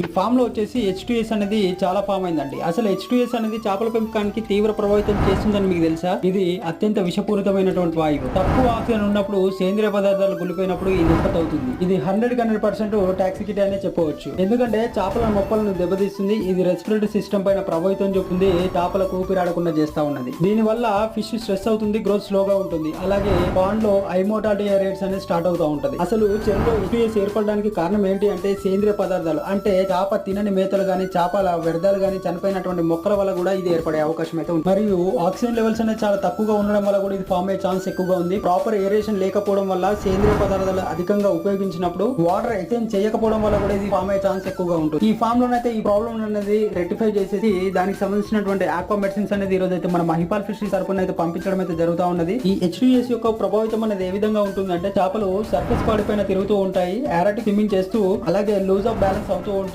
ఈ ఫామ్లో వచ్చేసి హెచ్ అనేది చాలా ఫామ్ అయిందండి. అసలు హెచ్ అనేది చేపల పెంపకానికి తీవ్ర ప్రభావితం చేస్తుందని మీకు తెలుసా? ఇది అత్యంత విషపూరితమైనటువంటి వాయువు. తక్కువ ఆక్సిజన్ ఉన్నప్పుడు సేంద్రియ పదార్థాలు గులిపోయినప్పుడు ఇది ఉత్పత్తి అవుతుంది. ఇది హండ్రెడ్ హండ్రెడ్ పర్సెంట్ టాక్సికిటీ అనే చెప్పవచ్చు. ఎందుకంటే చేపల మొక్కలను దెబ్బతీస్తుంది. ఇది రెస్పిరేటరీ సిస్టమ్ పైన ప్రభావితం చూపుతుంది. చేపలకు ఊపిరాడకుండా చేస్తా ఉన్నది. దీని వల్ల ఫిష్ స్ట్రెస్ అవుతుంది గ్రోత్ స్లోగా ఉంటుంది. అలాగే పాండ్లో ఐమోటాలిటీ రేట్స్ అనేది స్టార్ట్ అవుతూ ఉంటది. అసలు చెరువులో ఎస్ ఏర్పడడానికి కారణం ఏంటి అంటే సేంద్రియ పదార్థాలు. అంటే చేప తినని మేతలు గాని చేపల వ్యర్థాలు గాని చనిపోయినటువంటి మొక్కల వల్ల కూడా ఇది ఏర్పడే అవకాశం అయితే ఉంది. మరియు ఆక్సిజన్ లెవెల్స్ అనేది చాలా తక్కువగా ఉండడం వల్ల కూడా ఇది ఫామ్ అయ్యే ఛాన్స్ ఎక్కువగా ఉంది. ప్రాపర్ ఏరేషన్ లేకపోవడం వల్ల సేంద్రియ పదార్థాలు అధికంగా ఉపయోగించినప్పుడు వాటర్ ఎక్స్చేంజ్ చేయకపోవడం వల్ల కూడా ఇది ఫామ్ అయ్యే ఛాన్స్ ఎక్కువగా ఉంటుంది. ఈ ఫామ్ లోనైతే ఈ ప్రాబ్లం అనేది రెక్టిఫై చేసేసి దానికి సంబంధించినటువంటి ఆక్వా మెడిసిన్స్ అనేది ఈ రోజు అయితే మన మహిపాల్ ఫిష్ తరపున అయితే పంపించడం అయితే జరుగుతూ ఉన్నది. ఈ హెచ్డిఎస్ యొక్క ప్రభావితం అనేది ఏ విధంగా ఉంటుందంటే చేపలు సర్ఫేస్ పాడిపైన తిరుగుతూ ఉంటాయి యారటిక్ స్విమ్మింగ్ చేస్తూ అలాగే లూజ్ ఆఫ్ బ్యాలెన్స్ అవుతూ ఉంటాయి.